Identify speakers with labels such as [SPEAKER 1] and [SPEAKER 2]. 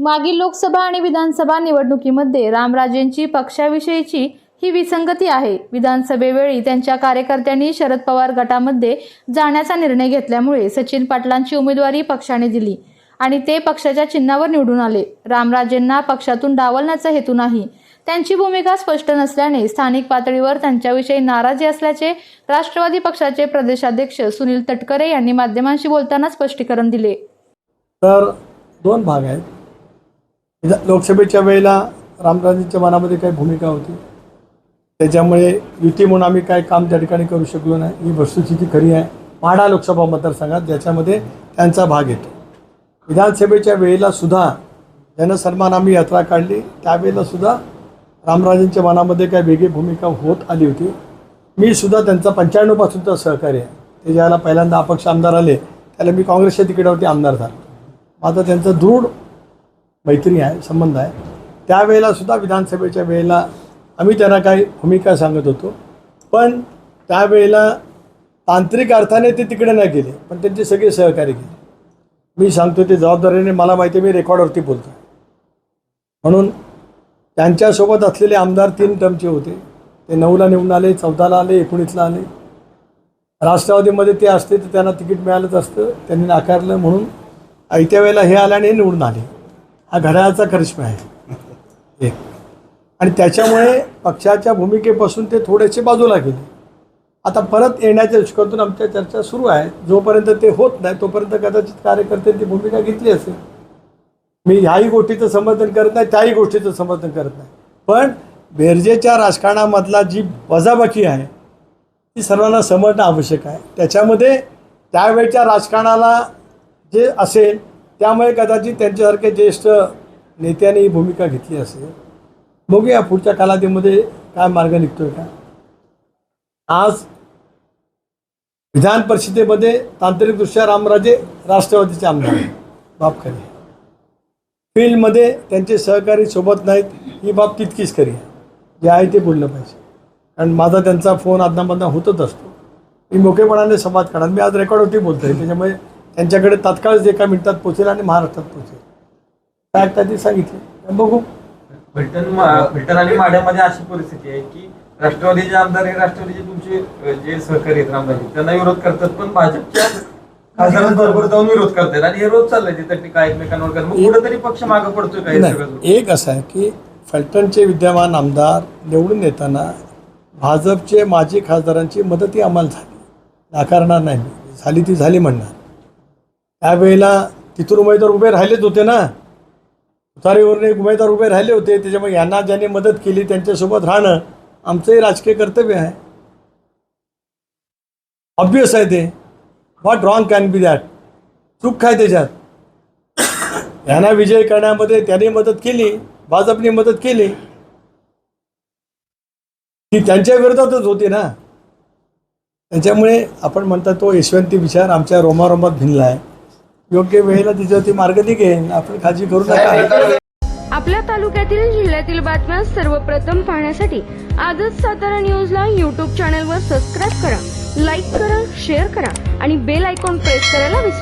[SPEAKER 1] मागील लोकसभा आणि विधानसभा निवडणुकीमध्ये रामराजेंची पक्षाविषयीची ही विसंगती आहे. विधानसभेवेळी त्यांच्या कार्यकर्त्यांनी शरद पवार गटामध्ये जाण्याचा निर्णय घेतल्यामुळे सचिन पाटलांची उमेदवारी पक्षाने दिली आणि ते पक्षाच्या चिन्हावर निवडून आले. रामराजेंना पक्षातून डावलण्याचा हेतू नाही. त्यांची भूमिका स्पष्ट नसल्याने स्थानिक पातळीवर त्यांच्याविषयी नाराजी असल्याचे राष्ट्रवादी पक्षाचे प्रदेशाध्यक्ष सुनील तटकरे यांनी माध्यमांशी बोलताना स्पष्टीकरण दिले.
[SPEAKER 2] तर दोन भाग आहेत. लोकसभेच्या वेळेला रामराजेंच्या मनामध्ये काही भूमिका होती. त्याच्यामुळे युती म्हणून आम्ही काय काम त्या ठिकाणी करू शकलो नाही. ही वस्तुस्थिती खरी आहे. माढा लोकसभा मतदारसंघात ज्याच्यामध्ये त्यांचा भाग येतो. विधानसभेच्या वेळेला सुद्धा जनसन्मान आम्ही यात्रा काढली. त्यावेळेला सुद्धा रामराजेंच्या मनामध्ये काय वेगळी भूमिका होत आली होती. मी सुद्धा त्यांचा पंच्याण्णवपासूनचा सहकारी आहे. ते ज्याला पहिल्यांदा अपक्ष आमदार आले त्याला मी काँग्रेसच्या तिकीटावरती आमदार झालो. माझं त्यांचं दृढ मैत्री आहे संबंध आहे. त्यावेळेला सुद्धा विधानसभेच्या वेळेला आम्ही त्यांना काही भूमिका सांगत होतो. पण त्यावेळेला तांत्रिक अर्थाने ते तिकडे नाही गेले पण त्यांचे सगळे सहकारी गेले. मी सांगतो ते जबाबदारीने मला माहिती आहे मी रेकॉर्डवरती बोलतो म्हणून त्यांच्यासोबत असलेले आमदार तीन टर्मचे होते. ते नऊला निवडून आले चौदाला आले एकोणीसला आले. राष्ट्रवादीमध्ये ते असते तर त्यांना तिकीट मिळालंच असतं. त्यांनी नाकारलं म्हणून आयत्या वेळेला हे आल्याने निवडून आले. हा घड्याळाचा करिश्मा आहे. एक. आणि त्याच्यामुळे पक्षाच्या भूमिकेपासून ते थोडेसे बाजूला गेले. आता परत येण्याच्या दृष्टिकोनातून आमच्या चर्चा सुरू आहे. जोपर्यंत ते होत नाही तोपर्यंत कदाचित कार्यकर्त्यांनी भूमिका घेतली असेल. मी ह्याही गोष्टीचं समर्थन करत नाही त्याही गोष्टीचं समर्थन करत नाही. पण बेरजेच्या राजकारणामधला जी वजाबाकी आहे ती सर्वांना समजणं आवश्यक आहे. त्याच्यामध्ये त्यावेळच्या राजकारणाला जे असेल त्यामुळे कदाचित त्यांच्यासारखे ज्येष्ठ नेत्याने ही भूमिका घेतली असेल. बघूया पुढच्या कालावधीमध्ये काय मार्ग निघतोय का? आज विधान परिषदेमध्ये तांत्रिकदृष्ट्या रामराजे राष्ट्रवादीचे आमदार बाब खरी. फील्डमध्ये त्यांचे सहकारी सोबत नाहीत ही बाब तितकीच खरी आहे. जे आहे ते बोललं पाहिजे. कारण माझा त्यांचा फोन अदनामधना होतच असतो. मी मोकेपणाने संवाद करणार. मी आज रेकॉर्डवरती बोलतो आहे त्याच्यामुळे त्यांच्याकडे तात्काळ एका मिनिटात पोचेल आणि महाराष्ट्रात पोचेल. काय त्यांनी सांगितलं. बघू.
[SPEAKER 3] फलटण फलटण आणि माढ्यामध्ये अशी परिस्थिती आहे की राष्ट्रवादीचे आमदार हे राष्ट्रवादीचे तुमचे जे सहकारी आहेत रामराजे त्यांना विरोध करतात पण भाजपच्या खासदारांबरोबर जाऊन विरोध करतात आणि हे रोज चाललंय तिथं टीका एकमेकांवर करतात मग कुठेतरी पक्ष मागे पडतोय सगळं
[SPEAKER 2] एक असं आहे की फलटणचे विद्यमान आमदार निवडून येताना भाजपचे माजी खासदारांची मदतही आम्हाला झाली. नाकारणार नाही. झाली ती झाली म्हणणार. त्यावेळेला तिथून उमेदवार उभे राहिलेच होते ना. तुतारीवरून एक उमेदवार उभे राहिले होते. त्याच्यामुळे यांना ज्यांनी मदत केली त्यांच्यासोबत राहणं आमचंही राजकीय कर्तव्य आहे. ऑब्विस आहे ते. What wrong can be that चूक काय त्याच्यात? यांना विजय करण्यामध्ये त्यांनी मदत केली भाजपने मदत केली. ती त्यांच्या विरोधातच होती ना. त्याच्यामुळे आपण म्हणता तो यशवंती विचार आमच्या रोमारोमात भिनला आहे. योग्य वेळेला तिच्यावरती मार्ग निघेल. आपण काळजी करू नका.
[SPEAKER 4] आपल्या तालुक्यातील जिल्ह्यातील बातम्या सर्वप्रथम पाहण्यासाठी आजच सातारा न्यूजला यूट्यूब चॅनलवर सबस्क्राईब करा लाईक करा शेअर करा आणि बेल आयकॉन प्रेस करायला विसरू